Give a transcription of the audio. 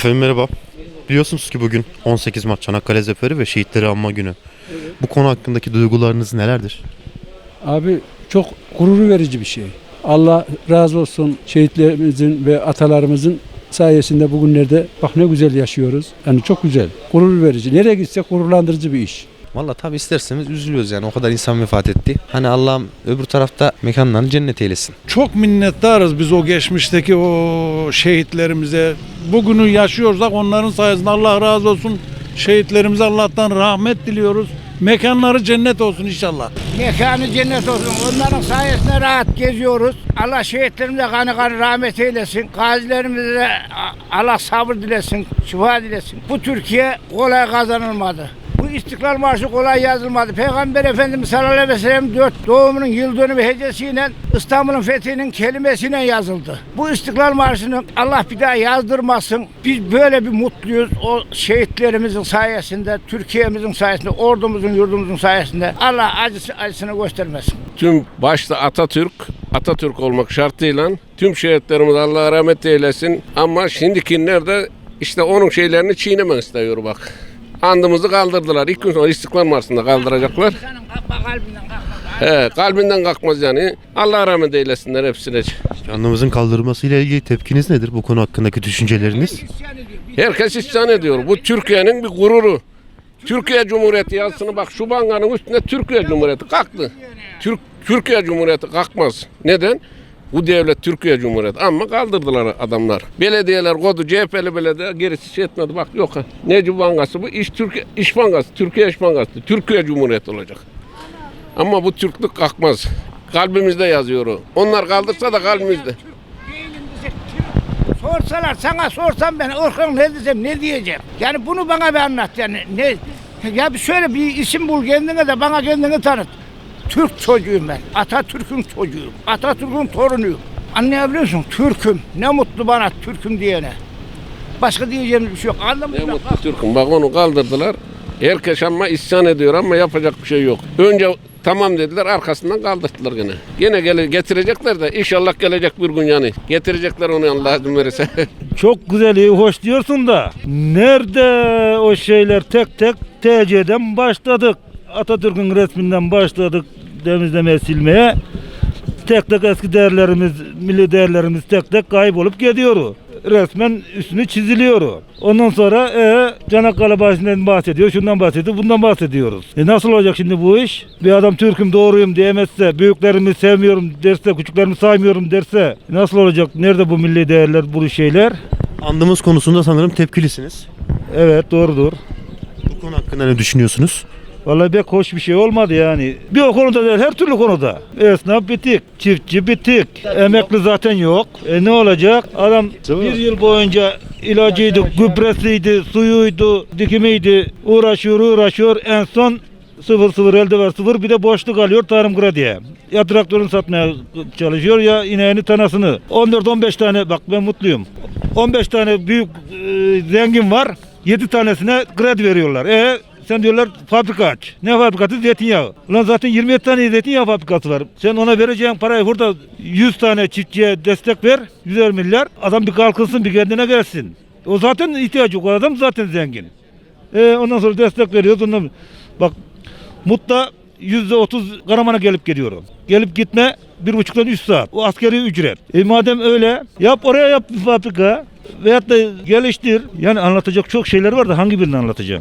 Efendim merhaba. Biliyorsunuz ki bugün 18 Mart Çanakkale Zaferi ve Şehitleri Anma Günü. Bu konu hakkındaki duygularınız nelerdir? Abi çok gurur verici bir şey. Allah razı olsun şehitlerimizin ve atalarımızın sayesinde bugünlerde bak ne güzel yaşıyoruz. Yani çok güzel. Gurur verici. Nereye gitsek gururlandırıcı bir iş. Valla tabi isterseniz üzülüyoruz yani o kadar insan vefat etti. Hani Allah'ım öbür tarafta mekanlarını cennet eylesin. Çok minnettarız biz o geçmişteki o şehitlerimize. Bugünü yaşıyorsak onların sayesinde Allah razı olsun. Şehitlerimize Allah'tan rahmet diliyoruz. Mekanları cennet olsun inşallah. Mekanı cennet olsun. Onların sayesinde rahat geziyoruz. Allah şehitlerimize kanı kanı rahmet eylesin. Gazilerimize Allah sabır dilesin, şifa dilesin. Bu Türkiye kolay kazanılmadı. İstiklal Marşı kolay yazılmadı. Peygamber Efendimiz sallallahu aleyhi ve sellem dört doğumunun yıl dönümü hecesiyle İstanbul'un fethinin kelimesiyle yazıldı. Bu İstiklal Marşı'nı Allah bir daha yazdırmasın. Biz böyle bir mutluyuz. O şehitlerimizin sayesinde, Türkiye'mizin sayesinde, ordumuzun, yurdumuzun sayesinde. Allah acısı, acısını göstermesin. tüm başta Atatürk, Atatürk olmak şartıyla tüm şehitlerimiz Allah rahmet eylesin. Ama şimdikiler de işte onun şeylerini çiğnemek istiyor bak. Andımızı kaldırdılar. İlk gün sonra İstiklal Marşı'nda kaldıracaklar. He, kalbinden kalkmaz yani. Allah rahmet eylesinler hepsine. Canımızın kaldırılması ile ilgili tepkiniz nedir? Bu konu hakkındaki düşünceleriniz? Herkes isyan ediyor. Bu Türkiye'nin bir gururu. Türkiye Cumhuriyeti yazısını bak şu bankanın üstünde Türkiye Cumhuriyeti kalktı. Türk Türkiye Cumhuriyeti kalkmaz. Neden? Bu devlet Türkiye Cumhuriyeti ama kaldırdılar adamlar. Belediyeler kodu CHP'li belediye gerisi şey etmedi. Bak yok. ha. Necip Bankası bu iş Türkiye İş Bankası, Türkiye İş Bankası, Türkiye Cumhuriyeti olacak. Ama bu Türklük kalkmaz. Kalbimizde yazıyor o. Onlar kaldırsa da kalbimizde. Sorsalar sana sorsam ben Orhan ne desem ne diyeceğim? Yani bunu bana bir anlat yani ne ya bir şöyle bir isim bul kendine de bana kendini tanıt. Türk çocuğuyum ben. Atatürk'ün çocuğuyum. Atatürk'ün torunuyum. Anlayabiliyor musun? Türk'üm. Ne mutlu bana Türk'üm diyene. Başka diyeceğim bir şey yok. Ne mı? mutlu Türk'üm. Bak onu kaldırdılar. Herkes ama isyan ediyor ama yapacak bir şey yok. Önce tamam dediler arkasından kaldırdılar gene. Gene gele, getirecekler de inşallah gelecek bir gün yani. Getirecekler onu Allah izin verirse. Çok güzel, iyi, hoş diyorsun da nerede o şeyler tek tek TC'den başladık. Atatürk'ün resminden başladık temizlemeye silmeye. Tek tek eski değerlerimiz, milli değerlerimiz tek tek kaybolup gidiyor. Resmen üstünü çiziliyor. Ondan sonra e, Çanakkale Bahçesi'nden bahsediyor, şundan bahsediyor, bundan bahsediyoruz. E nasıl olacak şimdi bu iş? Bir adam Türk'üm, doğruyum diyemezse, büyüklerimi sevmiyorum derse, küçüklerimi saymıyorum derse nasıl olacak? Nerede bu milli değerler, bu şeyler? Andımız konusunda sanırım tepkilisiniz. Evet doğrudur. Bu konu hakkında ne düşünüyorsunuz? Vallahi pek hoş bir şey olmadı yani. Bir o konuda değil, her türlü konuda. Esnaf bitik, çiftçi bitik, emekli zaten yok. E ne olacak? Adam bir yıl boyunca ilacıydı, gübresiydi, suyuydu, dikimiydi, uğraşıyor uğraşıyor. En son sıfır sıfır elde var sıfır bir de boşluk alıyor tarım krediye. Ya traktörünü satmaya çalışıyor ya ineğini tanasını. 14-15 tane bak ben mutluyum. 15 tane büyük e, zengin var. 7 tanesine kredi veriyorlar. E sen diyorlar fabrika aç. Ne fabrikası? Zeytinyağı. Ulan zaten 27 tane zeytinyağı fabrikası var. Sen ona vereceğin parayı burada 100 tane çiftçiye destek ver. 100 milyar. Adam bir kalkınsın bir kendine gelsin. O zaten ihtiyacı yok. O adam zaten zengin. E, ondan sonra destek veriyoruz. Ondan, bak Mut'ta yüzde otuz Karaman'a gelip geliyorum. Gelip gitme bir buçuktan üç saat. O askeri ücret. E madem öyle yap oraya yap bir fabrika. Veyahut da geliştir. Yani anlatacak çok şeyler var da hangi birini anlatacağım?